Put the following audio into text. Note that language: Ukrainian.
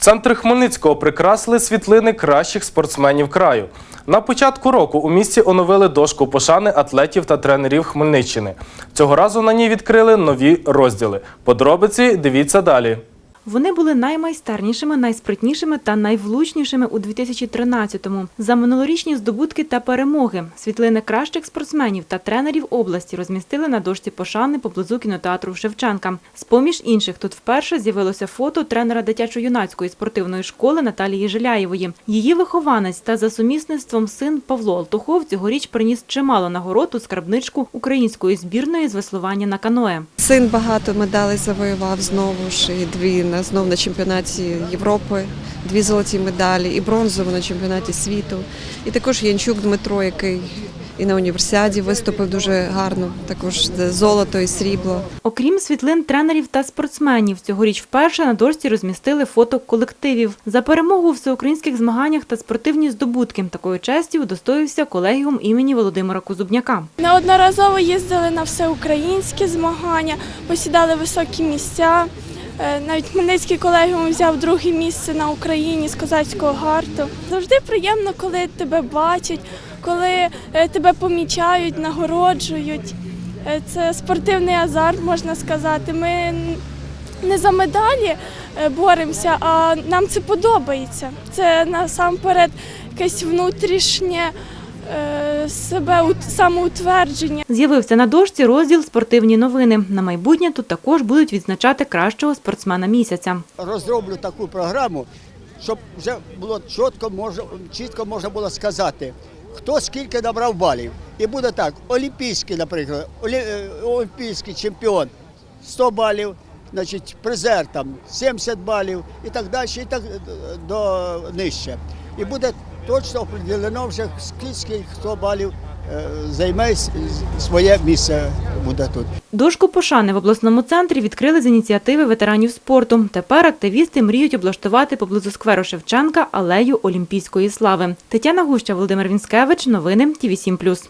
Центр Хмельницького прикрасили світлини кращих спортсменів краю. На початку року у місті оновили дошку пошани атлетів та тренерів Хмельниччини. Цього разу на ній відкрили нові розділи. Подробиці дивіться далі. Вони були наймайстернішими, найспритнішими та найвлучнішими у 2013-му. За минулорічні здобутки та перемоги світлини кращих спортсменів та тренерів області розмістили на дошці пошани поблизу кінотеатру Шевченка. З-поміж інших тут вперше з'явилося фото тренера дитячо-юнацької спортивної школи Наталії Жиляєвої. Її вихованець та за сумісництвом син Павло Алтухов цьогоріч приніс чимало нагород у скарбничку української збірної з веслування на каное. Син багато медалей завоював знову ж і дві на знов на чемпіонаті Європи, дві золоті медалі, і бронзову на чемпіонаті світу. І також Янчук Дмитро, який і на універсіаді виступив дуже гарно, також золото і срібло. Окрім світлин тренерів та спортсменів, цьогоріч вперше на дошці розмістили фото колективів. За перемогу у всеукраїнських змаганнях та спортивні здобутки такої честі удостоївся колегіум імені Володимира Козубняка. Неодноразово їздили на всеукраїнські змагання, посідали високі місця. Е, Навіть Хмельницький колегіум взяв друге місце на Україні з козацького гарту. Завжди приємно, коли тебе бачать, коли е, тебе помічають, нагороджують. Е, Це спортивний азарт, можна сказати. Ми не за медалі е, боремося, а нам це подобається. Це насамперед якесь внутрішнє себе самоутвердження. З'явився на дошці розділ спортивні новини. На майбутнє тут також будуть відзначати кращого спортсмена місяця. розроблю таку програму, щоб вже було чітко, можна, чітко можна було сказати, хто скільки набрав балів. І буде так: олімпійський, наприклад, е, олімпійський чемпіон 100 балів, значить, призер там 70 балів і так далі, і так е, до нижче. І буде точно определено вже скільки хто балів займе своє місце буде тут. Дошку пошани в обласному центрі відкрили з ініціативи ветеранів спорту. Тепер активісти мріють облаштувати поблизу скверу Шевченка алею Олімпійської слави. Тетяна Гуща, Володимир Вінськевич. Новини ТІВІ 7+.